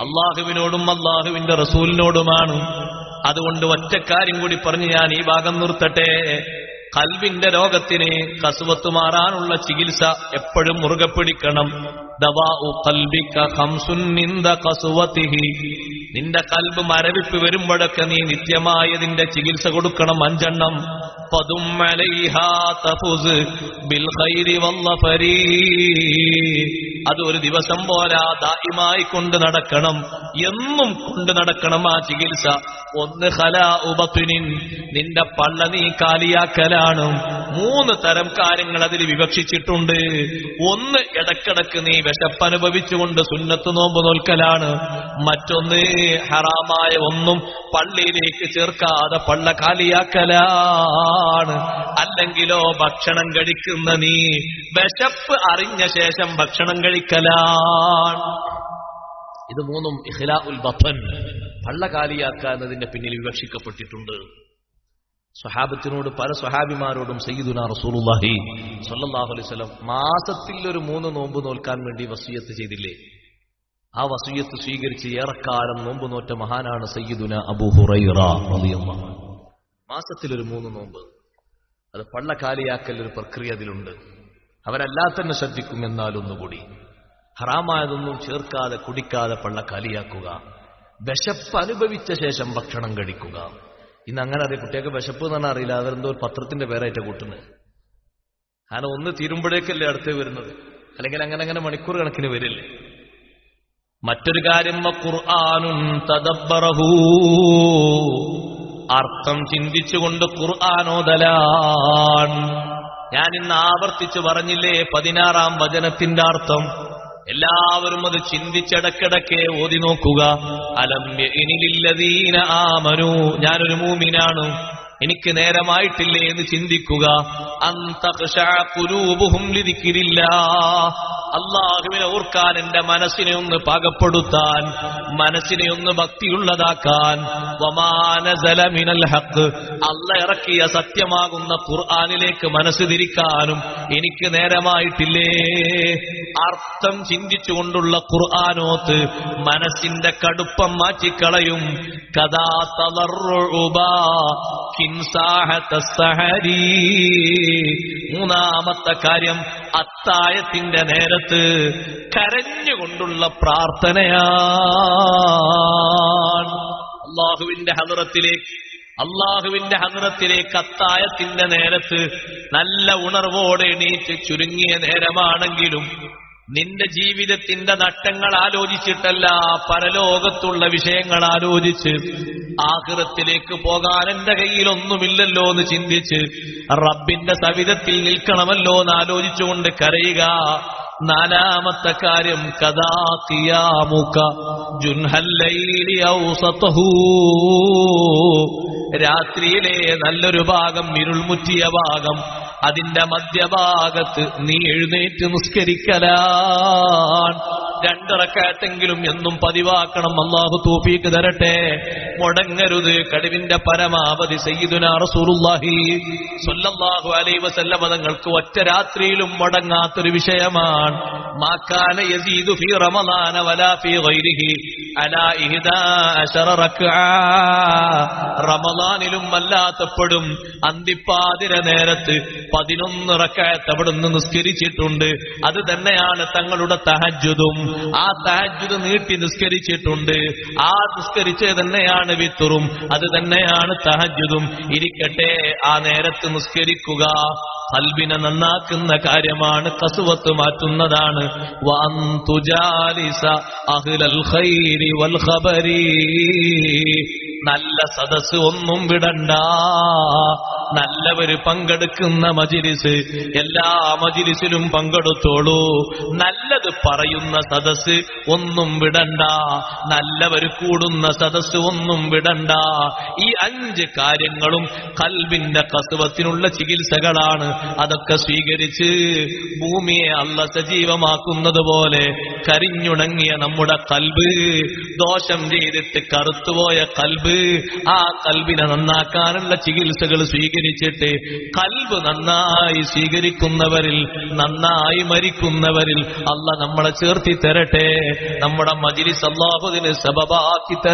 അള്ളാഹുവിനോടും അള്ളാഹുവിന്റെ റസൂലിനോടുമാണ്. അതുകൊണ്ട് ഒറ്റക്കാര്യം കൂടി പറഞ്ഞ് ഞാൻ ഈ ഭാഗം നിർത്തട്ടെ. കൽവിന്റെ രോഗത്തിന് കസുവത്ത് മാറാനുള്ള ചികിത്സ എപ്പോഴും മുറുകെ പിടിക്കണം. നിന്റെ കൽബ് മരവിപ്പ് വരുമ്പോഴൊക്കെ നീ നിത്യമായതിന്റെ ചികിത്സ കൊടുക്കണം അഞ്ചെണ്ണം. അലൈഹാ തഫുസ് ബിൽ ഖൈരി വല്ലഫരീ. അത് ഒരു ദിവസം പോരാ ദായിമായി കൊണ്ട് നടക്കണം. എന്നും കൊണ്ട് നടക്കണം ആ ചികിത്സ. ഒന്ന് ഹല ഉപത്തിനിൻ നിന്റെ പള്ള നീ കാലിയാക്കലാണ്. മൂന്ന് തരം കാര്യങ്ങൾ അതിൽ വിവക്ഷിച്ചിട്ടുണ്ട്. ഒന്ന് ഇടക്കിടക്ക് നീ വിശപ്പനുഭവിച്ചുകൊണ്ട് സുന്നത്ത് നോമ്പ് നോൽക്കലാണ്. മറ്റൊന്ന് ഹറാമായ ഒന്നും പള്ളിയിലേക്ക് ചേർക്കാതെ പള്ള കാലിയാക്കലാണ്. അല്ലെങ്കിലോ ഭക്ഷണം കഴിക്കുന്ന നീ വിശപ്പ് അറിഞ്ഞ ശേഷം ഭക്ഷണം കഴിക്കലാണ്. ഇത് മൂന്നും ഇഹ്ലാ ഉൽ ബത്തൻ പള്ള കാലിയാക്കുക എന്നതിന്റെ പിന്നിൽ വിവക്ഷിക്കപ്പെട്ടിട്ടുണ്ട്. സ്വഹാബത്തിനോട് പല സ്വഹാബിമാരോടും സയ്യിദുന റസൂലുള്ളാഹി സ്വല്ലല്ലാഹു അലൈഹി വസല്ലം മാസത്തിൽ ഒരു മൂന്ന് നോമ്പ് നോൽക്കാൻ വേണ്ടി വസീയത്ത് ചെയ്തില്ലേ? ആ വസീയത്ത് സ്വീകരിച്ച് ഏറെക്കാലം നോമ്പ് നോറ്റ മഹാനാണ് സയ്യിദുന അബൂ ഹുറൈറ മാസത്തിൽ ഒരു മൂന്ന് നോമ്പ്. അത് പള്ളക്കാലിയാക്കൽ ഒരു പ്രക്രിയ അതിലുണ്ട്. അവരെല്ലാം തന്നെ ശ്രദ്ധിക്കും എന്നാലൊന്നുകൂടി ഹറാമായതൊന്നും ചേർക്കാതെ കുടിക്കാതെ പള്ളക്കാലിയാക്കുക. വിശപ്പ് അനുഭവിച്ച ശേഷം ഭക്ഷണം കഴിക്കുക. ഇന്ന് അങ്ങനെ അറിയാം. കുട്ടിയൊക്കെ വിശപ്പ് എന്ന് അറിയില്ല. അതെന്തോ ഒരു പത്രത്തിന്റെ പേരായിട്ട് കൂട്ടുന്നത്. കാരണം ഒന്ന് തീരുമ്പോഴേക്കല്ലേ അടുത്ത് വരുന്നത്. അല്ലെങ്കിൽ അങ്ങനെ അങ്ങനെ മണിക്കൂർ കണക്കിന് വരില്ലേ. മറ്റൊരു കാര്യം ഖുർആാനും തദബ്ബറഹൂ. അർത്ഥം ചിന്തിച്ചുകൊണ്ട് ഖുർആാനോദലാൻ ഞാൻ ഇന്ന് ആവർത്തിച്ചു പറഞ്ഞില്ലേ പതിനാറാം വചനത്തിന്റെ അർത്ഥം. എല്ലാവരും അത് ചിന്തിച്ചിടക്കിടക്കെ ഓതി നോക്കുക. അലം യഅ്നിലില്ലദീന ആമനു. ഞാനൊരു മൂമിനാണ്. എനിക്ക് നേരമായിട്ടില്ലേ എന്ന് ചിന്തിക്കുക. അന്തകുരൂപുഹും ലിതിക്കിരില്ല അള്ളാഹുവിനെ ഓർക്കാൻ എന്റെ മനസ്സിനെ ഒന്ന് പാകപ്പെടുത്താൻ മനസ്സിനെ ഒന്ന് ഭക്തിയുള്ളതാക്കാൻ. വമാനസല മിനൽ ഹക്ക് അല്ല ഇറക്കിയ സത്യമാകുന്ന ഖുർആാനിലേക്ക് മനസ്സ് തിരിക്കാനും എനിക്ക് നേരമായിട്ടില്ലേ? അർത്ഥം ചിന്തിച്ചുകൊണ്ടുള്ള ഖുർആാനോത്ത് മനസ്സിന്റെ കടുപ്പം മാറ്റിക്കളയും. കഥാ സഹരീ മൂന്നാമത്തെ കാര്യം അത്തായത്തിന്റെ നേരത്ത് കരഞ്ഞുകൊണ്ടുള്ള പ്രാർത്ഥനയാണ്. അള്ളാഹുവിന്റെ ഹദറത്തിലേക്ക് അള്ളാഹുവിന്റെ ഹദറത്തിലേക്ക് അത്തായത്തിന്റെ നേരത്ത് നല്ല ഉണർവോടെ എണീറ്റ് ചുരുങ്ങിയ നേരമാണെങ്കിലും നിന്റെ ജീവിതത്തിന്റെ നട്ടങ്ങൾ ആലോചിച്ചിട്ടല്ല പരലോകത്തുള്ള വിഷയങ്ങൾ ആലോചിച്ച് ആഹൃത്തിലേക്ക് പോകാൻ എന്റെ കയ്യിലൊന്നുമില്ലല്ലോ എന്ന് ചിന്തിച്ച് റബ്ബിന്റെ സവിധത്തിൽ നിൽക്കണമല്ലോ എന്ന് ആലോചിച്ചുകൊണ്ട് കരയുക. നാലാമത്തെ കാര്യം കഥാ കിയാമുക രാത്രിയിലെ നല്ലൊരു ഭാഗം ഇരുൾമുറ്റിയ ഭാഗം. അതിന്റെ മധ്യഭാഗത്ത് നീ എഴുന്നേറ്റ് നിസ്കരിക്കലാൻ രണ്ടിറക്കാത്തെങ്കിലും എന്നും പതിവാക്കണം. അള്ളാഹു തോപ്പിക്ക് തരട്ടെ. മുടങ്ങരുത്. കഴിവിന്റെ പരമാവധി സയ്യിദുന റസൂലുള്ളാഹി സ്വല്ലല്ലാഹു അലൈഹി വസല്ലമ തങ്ങൾക്ക് ഒറ്റ രാത്രിയിലും മുടങ്ങാത്തൊരു വിഷയമാണ്. മാക്കാന യസീദു ഫീ റമളാന വലാ ഫീ ഗൈരിഹി. അലാ ഇഹ്ദാ അശറ റക്അ. റമളാനിലും അല്ലാത്തപ്പോഴും അന്തിപ്പാതിര നേരത്ത് പതിനൊന്ന് റക്കായത്ത് അവിടുന്ന് നിസ്കരിച്ചിട്ടുണ്ട്. അത് തന്നെയാണ് തങ്ങളുടെ തഹജ്ജുദും. ആ തഹജ്ജുദ് നീട്ടി നിസ്കരിച്ചിട്ടുണ്ട്. ആ നിസ്കരിച്ചത് തന്നെയാണ് വിത്തുറും അത് തന്നെയാണ് തഹജുദും ഇരിക്കട്ടെ ആ നേരത്ത് നിസ്കരിക്കുക. കൽബിനെ നന്നാക്കുന്ന കാര്യമാണ് കസുവത്ത് മാറ്റുന്നതാണ്. നല്ല സദസ് ഒന്നും വിടണ്ട. നല്ലവര് പങ്കെടുക്കുന്ന മജിലിസ് എല്ലാ മജിലിസിലും പങ്കെടുത്തോളൂ. നല്ലത് പറയുന്ന സദസ് ഒന്നും വിടണ്ട. നല്ലവര് കൂടുന്ന സദസ് ഒന്നും വിടണ്ട. ഈ അഞ്ച് കാര്യങ്ങളും കൽബിന്റെ കസുവത്തിനുള്ള ചികിത്സകളാണ്. അതൊക്കെ സ്വീകരിച്ച് ഭൂമിയെ അല്ല സജീവമാക്കുന്നത് പോലെ കരിഞ്ഞുണങ്ങിയ നമ്മുടെ കൽബ് ദോഷം ചെയ്തിട്ട് കറുത്തുപോയ കൽബ് ആ കൽബിനെ നന്നാക്കാനുള്ള ചികിത്സകൾ സ്വീകരിച്ചു സ്വീകരിച്ചിട്ട് കൽബ് നന്നായി സ്വീകരിക്കുന്നവരിൽ നന്നായി മരിക്കുന്നവരിൽ അല്ല നമ്മളെ ചേർത്തി തരട്ടെ നമ്മുടെ മജിലിസ് അള്ളാഹുദിന് സബബാക്കി തരട്ടെ